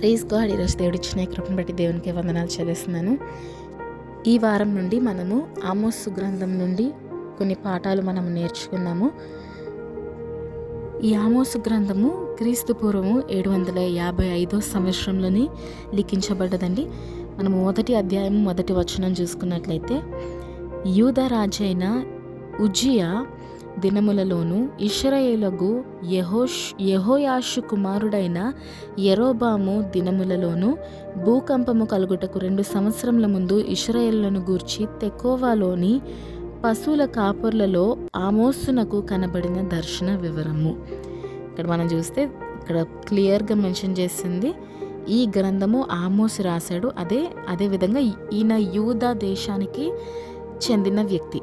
Please God ఈరోజు దేవుడు ఇచ్చిన కృపను బట్టి దేవునికి వందనాలు చెల్లిస్తున్నాను. ఈ వారం నుండి మనము ఆమోస్ గ్రంథం నుండి కొన్ని పాఠాలు మనం నేర్చుకున్నాము. ఈ ఆమోసు గ్రంథము క్రీస్తు పూర్వము ఏడు వందల యాభై ఐదో సంవత్సరంలోని లిఖించబడ్డదండి. మనం మొదటి అధ్యాయం మొదటి వచనం చూసుకున్నట్లయితే యూద రాజైన ఉజియా దినములలోనూ ఇష్రయేలగు యహోష్ యహోయాషు కుమారుడైన యరోబాము దినములలోనూ భూకంపము కలుగుటకు రెండు సంవత్సరముల ముందు ఇష్రయేళ్ళను గూర్చి తెకోవాలోని పశువుల కాపుర్లలో ఆమోసునకు కనబడిన దర్శన వివరము. ఇక్కడ మనం చూస్తే ఇక్కడ క్లియర్గా మెన్షన్ చేసింది ఈ గ్రంథము ఆమోసు రాశాడు. అదే అదే విధంగా ఈయన యూదా దేశానికి చెందిన వ్యక్తి.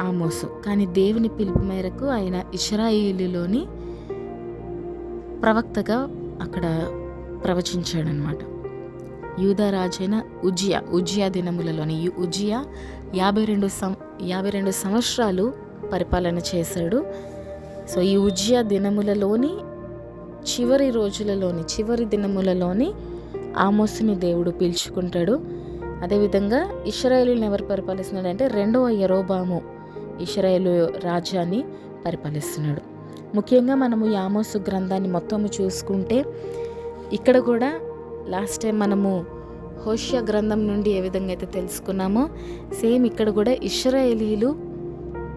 ఆమోసు. కానీ దేవుని పిలుపు మేరకు ఆయన ఇస్రాయిలులోని ప్రవక్తగా అక్కడ ప్రవచించాడనమాట. యూదరాజైన ఉజియా ఉజియా దినములలోని యు- ఉజియా యాభై రెండు సం యాభై రెండు సంవత్సరాలు పరిపాలన చేశాడు. సో ఈ ఉజియా దినములలోని చివరి రోజులలోని చివరి దినములలోని ఆమోసుని దేవుడు పీల్చుకుంటాడు. అదేవిధంగా ఇస్రాయేలుని ఎవరు పరిపాలిస్తున్నాడంటే రెండవ యరోబాము ఇస్రాయేలు రాజ్యాన్ని పరిపాలిస్తున్నాడు. ముఖ్యంగా మనము యామోసు గ్రంథాన్ని మొత్తము చూసుకుంటే ఇక్కడ కూడా లాస్ట్ టైం మనము హోష్య గ్రంథం నుండి ఏ విధంగా అయితే తెలుసుకున్నామో సేమ్ ఇక్కడ కూడా ఇస్రాయేలీలు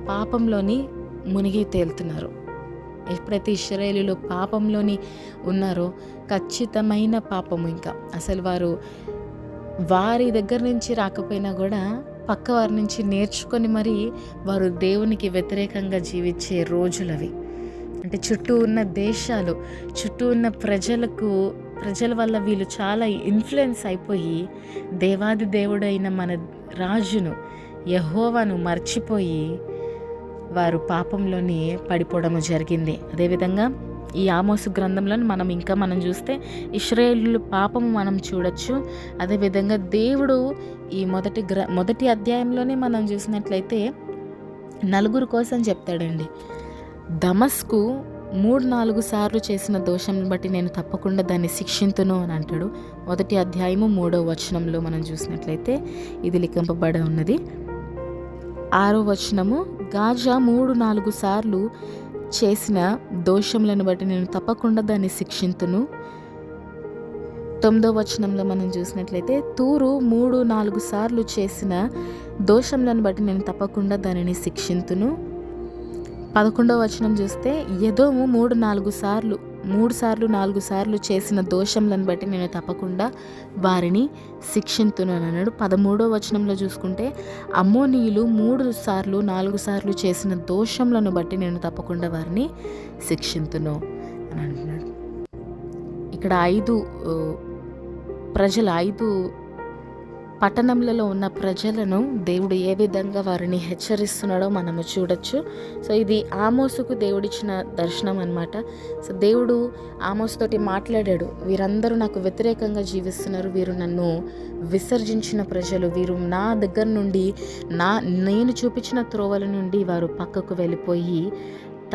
పాపంలోని మునిగి తేలుతున్నారు. ఎప్పుడైతే ఇస్రాయేలీలు పాపంలోని ఉన్నారో ఖచ్చితమైన పాపము ఇంకా. అసలు వారు వారి దగ్గర నుంచి రాకపోయినా కూడా పక్క వారి నుంచి నేర్చుకొని మరి వారు దేవునికి వ్యతిరేకంగా జీవించే రోజులవి. అంటే చుట్టూ ఉన్న దేశాలు చుట్టూ ఉన్న ప్రజలకు ప్రజల వల్ల వీళ్ళు చాలా ఇన్ఫ్లుయెన్స్ అయిపోయి దేవాది దేవుడైన మన రాజును యహోవాను మర్చిపోయి వారు పాపంలోని పడిపోవడం జరిగింది. అదేవిధంగా ఈ ఆమోసు గ్రంథంలో మనం ఇంకా మనం చూస్తే ఇస్రాయేలు పాపము మనం చూడొచ్చు. అదేవిధంగా దేవుడు ఈ మొదటి గ్ర మొదటి అధ్యాయంలోనే మనం చూసినట్లయితే నలుగురు కోసం చెప్తాడండి. దమస్కు మూడు నాలుగు సార్లు చేసిన దోషం బట్టి నేను తప్పకుండా దాన్ని శిక్షింతును అని అంటాడు. మొదటి అధ్యాయము మూడో వచనంలో మనం చూసినట్లయితే ఇది లిఖింపబడి ఉన్నది. ఆరో వచనము గాజా మూడు నాలుగు సార్లు చేసిన దోషములను బట్టి నేను తప్పకుండా దాన్ని శిక్షింతును. తొమ్మిదో వచనంలో మనం చూసినట్లయితే తూరు మూడు నాలుగు సార్లు చేసిన దోషములను బట్టి నేను తప్పకుండా దానిని శిక్షింతును. పదకొండవ వచనం చూస్తే ఎదోము మూడు నాలుగు సార్లు మూడు సార్లు నాలుగు సార్లు చేసిన దోషములను బట్టి నేను తప్పకుండా వారిని శిక్షింతునన్నాడు అని అన్నాడు వచనంలో చూసుకుంటే అమ్మోనీయులు మూడు సార్లు నాలుగు సార్లు చేసిన దోషములను బట్టి నేను తప్పకుండా వారిని శిక్షింతును అని అంటున్నాడు. ఇక్కడ ఐదు ప్రజల ఐదు పట్టణంలలో ఉన్న ప్రజలను దేవుడు ఏ విధంగా వారిని హెచ్చరిస్తున్నాడో మనము చూడొచ్చు. సో ఇది ఆమోసుకు దేవుడిచ్చిన దర్శనం అన్నమాట. సో దేవుడు ఆమోస్తోటి మాట్లాడాడు వీరందరూ నాకు వ్యతిరేకంగా జీవిస్తున్నారు. వీరు నన్ను విసర్జించిన ప్రజలు. వీరు నా దగ్గర నుండి నా నేను చూపించిన త్రోవల నుండి వారు పక్కకు వెళ్ళిపోయి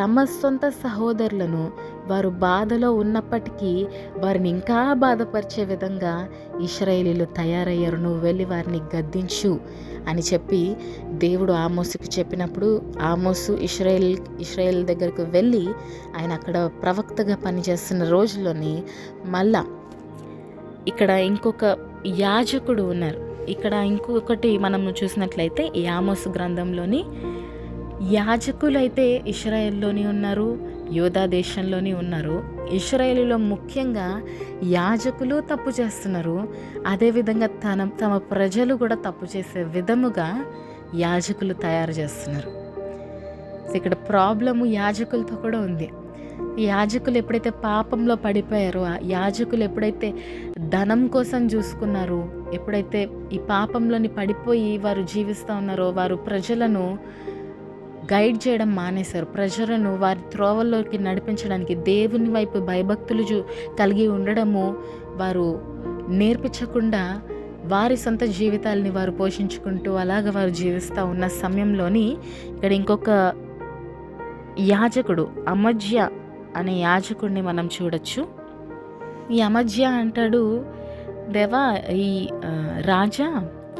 తమ సొంత సహోదరులను వారు బాధలో ఉన్నప్పటికీ వారిని ఇంకా బాధపరిచే విధంగా ఇస్రాయేలీలు తయారయ్యారు. నువ్వు వెళ్ళి వారిని గద్దించు అని చెప్పి దేవుడు ఆమోసుకు చెప్పినప్పుడు ఆమోసు ఇస్రాయేల్ ఇస్రాయేల్ దగ్గరకు వెళ్ళి ఆయన అక్కడ ప్రవక్తగా పనిచేస్తున్న రోజుల్లోని మళ్ళా ఇక్కడ ఇంకొక యాజకుడు ఉన్నారు. ఇక్కడ ఇంకొకటి మనం చూసినట్లయితే ఈ ఆమోసు గ్రంథంలోని యాజకులైతే ఇస్రాయెల్లోని ఉన్నారు యోధా దేశంలోని ఉన్నారు. ఇస్రాయేలీలో ముఖ్యంగా యాజకులు తప్పు చేస్తున్నారు. అదేవిధంగా తన తమ ప్రజలు కూడా తప్పు చేసే విధముగా యాజకులు తయారు చేస్తున్నారు. ఇక్కడ ప్రాబ్లము యాజకులతో కూడా ఉంది. యాజకులు ఎప్పుడైతే పాపంలో పడిపోయారో ఆ యాజకులు ఎప్పుడైతే ధనం కోసం చూసుకున్నారో ఎప్పుడైతే ఈ పాపంలోని పడిపోయి వారు జీవిస్తూ ఉన్నారో వారు ప్రజలను గైడ్ చేయడం మానేశారు. ప్రజలను వారి త్రోవల్లోకి నడిపించడానికి దేవుని వైపు భయభక్తులు చూ కలిగి ఉండడము వారు నేర్పించకుండా వారి సొంత జీవితాలని వారు పోషించుకుంటూ అలాగ వారు జీవిస్తూ ఉన్న సమయంలోని ఇక్కడ ఇంకొక యాజకుడు అమజ్య అనే యాజకుడిని మనం చూడొచ్చు. ఈ అమజ్య అంటాడు దేవా ఈ రాజా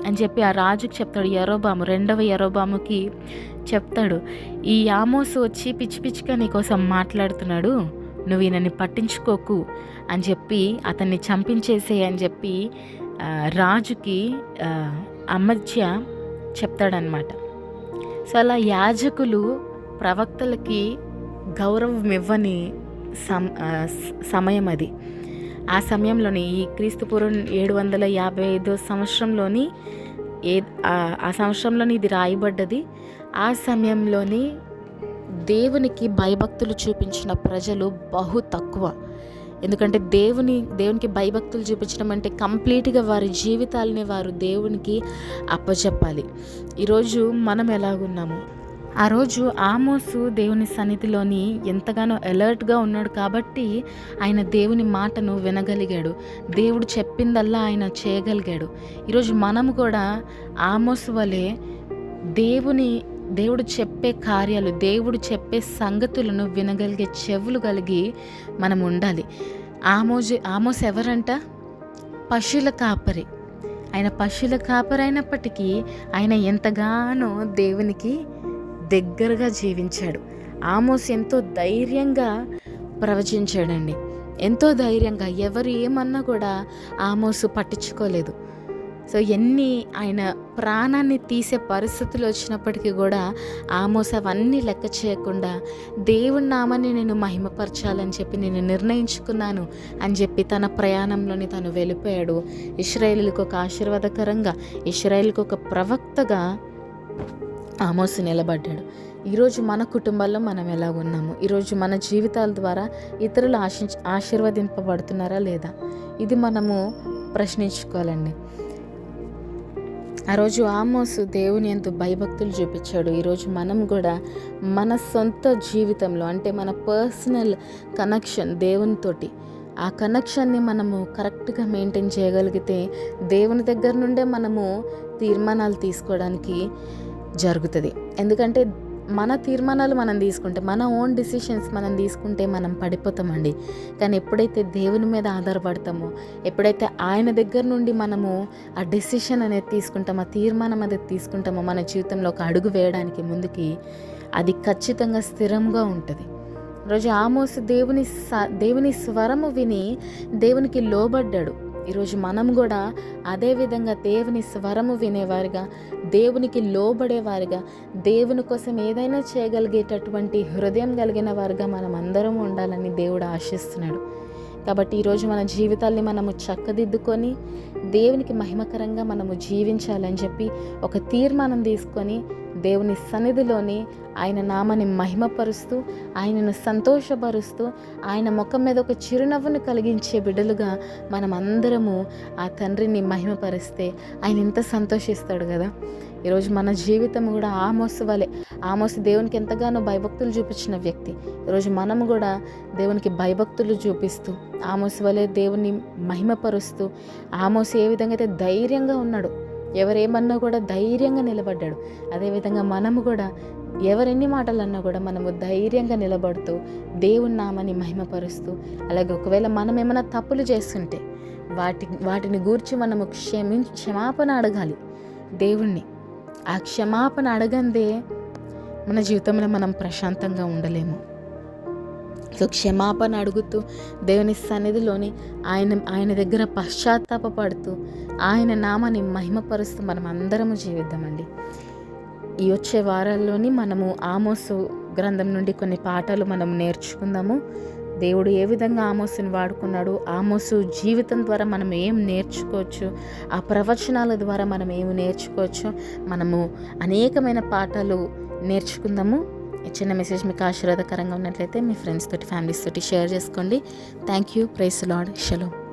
అని చెప్పి ఆ రాజుకి చెప్తాడు. ఎరోబాము రెండవ ఎరోబాముకి చెప్తాడు. ఈ ఆమోసు వచ్చి పిచ్చి పిచ్చిగా నీకోసం మాట్లాడుతున్నాడు. నువ్వు ఈయనని పట్టించుకోకు అని చెప్పి అతన్ని చంపించేసే అని చెప్పి రాజుకి ఆ, చెప్తాడనమాట సో అలా యాజకులు ప్రవక్తలకి గౌరవం ఇవ్వని సమ సమయం అది. ఆ సమయంలోని ఈ క్రీస్తుపూర్వం ఏడు వందల యాభై ఐదో సంవత్సరంలోని ఏ ఆ- ఆ సంవత్సరంలోని ఇది రాయబడ్డది. ఆ సమయంలోని దేవునికి భయభక్తులు చూపించిన ప్రజలు బహు తక్కువ. ఎందుకంటే దేవుని దేవునికి భయభక్తులు చూపించడం అంటే కంప్లీట్గా వారి జీవితాలని వారు దేవునికి అప్పచెప్పాలి. ఈరోజు మనం ఎలాగున్నాము? ఆ రోజు ఆమోసు దేవుని సన్నిధిలోని ఎంతగానో అలర్ట్గా ఉన్నాడు కాబట్టి ఆయన దేవుని మాటను వినగలిగాడు. దేవుడు చెప్పిందల్లా ఆయన చేయగలిగాడు. ఈరోజు మనం కూడా ఆమోసు వలె దేవుని దేవుడు చెప్పే కార్యాలు దేవుడు చెప్పే సంగతులను వినగలిగే చెవులు కలిగి మనం ఉండాలి. ఆమోజు ఆమోస్ ఎవరంట? పశువుల కాపరి. ఆయన పశువుల కాపరి అయినప్పటికీ ఆయన ఎంతగానో దేవునికి దగ్గరగా జీవించాడు. ఆమోస్ ఎంతో ధైర్యంగా ప్రవచించాడండి. ఎంతో ధైర్యంగా ఎవరు ఏమన్నా కూడా ఆమోసు పట్టించుకోలేదు. సో ఎన్ని ఆయన ప్రాణాన్ని తీసే పరిస్థితులు వచ్చినప్పటికీ కూడా ఆమోస్ అవన్నీ లెక్క చేయకుండా దేవుని నామాన్ని నేను మహిమపరచాలని చెప్పి నేను నిర్ణయించుకున్నాను అని చెప్పి తన ప్రయాణంలోని తను వెళ్ళిపోయాడు. ఇస్రాయేల్కి ఒక ఆశీర్వాదకరంగా ఇస్రాయేల్కి ఒక ప్రవక్తగా ఆమోసు నిలబడ్డాడు. ఈరోజు మన కుటుంబాల్లో మనం ఎలా ఉన్నాము ఈరోజు మన జీవితాల ద్వారా ఇతరులు ఆశించ ఆశీర్వదింపబడుతున్నారా లేదా? ఇది మనము ప్రశ్నించుకోవాలండి. ఆ రోజు ఆమోసు దేవుని ఎంతో భయభక్తులు చూపించాడు. ఈరోజు మనం కూడా మన సొంత జీవితంలో అంటే మన పర్సనల్ కనెక్షన్ దేవునితోటి ఆ కనెక్షన్ని మనము కరెక్ట్గా మెయింటైన్ చేయగలిగితే దేవుని దగ్గర నుండే మనము తీర్మానాలు తీసుకోవడానికి జరుగుతుంది. ఎందుకంటే మన తీర్మానాలు మనం తీసుకుంటే మన ఓన్ డిసిషన్స్ మనం తీసుకుంటే మనం పడిపోతామండి. కానీ ఎప్పుడైతే దేవుని మీద ఆధారపడతామో ఎప్పుడైతే ఆయన దగ్గర నుండి మనము ఆ డెసిషన్ అనేది తీసుకుంటామో ఆ తీర్మానం అనేది తీసుకుంటామో మన జీవితంలో ఒక అడుగు వేయడానికి ముందుకి అది ఖచ్చితంగా స్థిరంగా ఉంటుంది. రోజు ఆమోసు దేవుని స దేవుని స్వరము విని దేవునికి లోబడ్డాడు. ఈరోజు మనం కూడా అదే విధంగా దేవుని స్వరము వినేవారుగా దేవునికి లోబడేవారుగా దేవుని కోసం ఏదైనా చేయగలిగేటటువంటి హృదయం కలిగిన వారుగా మనం అందరం ఉండాలని దేవుడు ఆశిస్తున్నాడు. కాబట్టి ఈరోజు మన జీవితాల్ని మనము చక్కదిద్దుకొని దేవునికి మహిమకరంగా మనము జీవించాలని చెప్పి ఒక తీర్మానం తీసుకొని దేవుని సన్నిధిలోని ఆయన నామాన్ని మహిమపరుస్తూ ఆయనను సంతోషపరుస్తూ ఆయన ముఖం మీద ఒక చిరునవ్వును కలిగించే బిడ్డలుగా మనం అందరము ఆ తండ్రిని మహిమపరిస్తే ఆయన ఎంత సంతోషిస్తాడు కదా. ఈరోజు మన జీవితం కూడా ఆమోసు వలె ఆమోసు దేవునికి ఎంతగానో భయభక్తులు చూపించిన వ్యక్తి. ఈరోజు మనము కూడా దేవునికి భయభక్తులు చూపిస్తూ ఆమోసు వలె దేవుని మహిమపరుస్తూ ఆమోసు ఏ విధంగా అయితే ధైర్యంగా ఉన్నాడు ఎవరేమన్నా కూడా ధైర్యంగా నిలబడ్డాడు అదేవిధంగా మనము కూడా ఎవరెన్ని మాటలు అన్నా కూడా మనము ధైర్యంగా నిలబడుతూ దేవుని నామని మహిమపరుస్తూ అలాగే ఒకవేళ మనం ఏమైనా తప్పులు చేస్తుంటే వాటి వాటిని గూర్చి మనము క్షమి క్షమాపణ అడగాలి దేవుణ్ణి. ఆ క్షమాపణ అడగందే మన జీవితంలో మనం ప్రశాంతంగా ఉండలేము. సో క్షమాపణ అడుగుతూ దేవుని సన్నిధిలోని ఆయన ఆయన దగ్గర పశ్చాత్తాపడుతూ ఆయన నామాన్ని మహిమపరుస్తూ మనం అందరము జీవిద్దామండి. ఈ వచ్చే వారాల్లోని మనము ఆమోసు గ్రంథం నుండి కొన్ని పాఠాలు మనం నేర్చుకుందాము. దేవుడు ఏ విధంగా ఆమోసుని వాడుకున్నాడు ఆమోసు జీవితం ద్వారా మనం ఏం నేర్చుకోవచ్చు ఆ ప్రవచనాల ద్వారా మనం ఏమి నేర్చుకోవచ్చు మనము అనేకమైన పాఠాలు నేర్చుకుందాము. చిన్న మెసేజ్ మీకు ఆశీర్వాదకరంగా ఉన్నట్లయితే మీ ఫ్రెండ్స్ తోటి ఫ్యామిలీస్ తోటి షేర్ చేసుకోండి. Thank you praise lord షలో